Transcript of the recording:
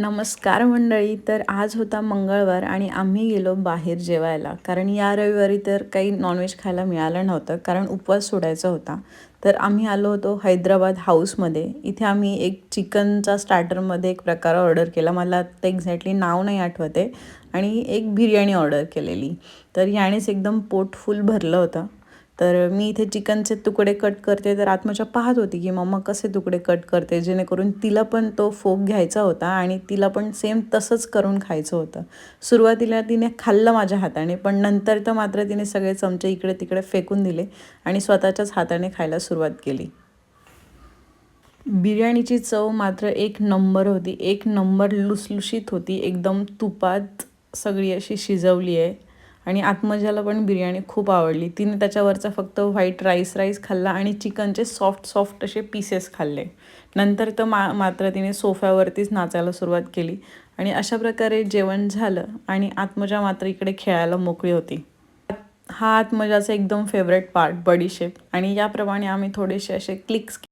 नमस्कार मंडळी तर आज होता मंगळवार आणि आम्ही गेलो बाहेर जेवायला. कारण या रविवारी तर काही नॉनव्हेज खायला मिळालं नव्हतं कारण उपवास सोडायचा होता. तर आम्ही आलो होतो हैदराबाद हाऊसमध्ये. इथे आम्ही एक चिकनचा स्टार्टरमध्ये एक प्रकार ऑर्डर केला. मला ते एक्झॅक्टली नाव नाही आठवत आहे. आणि एक बिर्याणी ऑर्डर केलेली. तर यानेच एकदम पोट फुल भरलं होतं. तर मी इथे चिकनचे तुकडे कट करते तर आत्मजा पाहत होती की मम्मा कसे तुकडे कट करते जेणेकरून तिला पण तो फोक घ्यायचा होता आणि तिला पण सेम तसंच करून खायचं होतं. सुरुवातीला तिने खाल्लं माझ्या हाताने पण नंतर तर मात्र तिने सगळे चमचे इकडे तिकडे फेकून दिले आणि स्वतःच्याच हाताने खायला सुरुवात केली. बिर्याणीची चव मात्र एक नंबर होती. एक नंबर लुसलुशीत होती. एकदम तुपात सगळी अशी शिजवली आहे. आणि आत्मजाला पण बिर्याणी खूप आवडली. तिने त्याच्यावरचा फक्त व्हाईट राईस राईस खाल्ला आणि चिकनचे सॉफ्ट सॉफ्ट असे पीसेस खाल्ले. नंतर तर मा मात्र तिने सोफ्यावरतीच नाचायला सुरुवात केली आणि अशा प्रकारे जेवण झालं आणि आत्मजा मात्र इकडे खेळायला मोकळी होती. हा आत्मजाचा एकदम फेवरेट पार्ट बडीशेप. आणि याप्रमाणे आम्ही थोडेसे असे क्लिक्स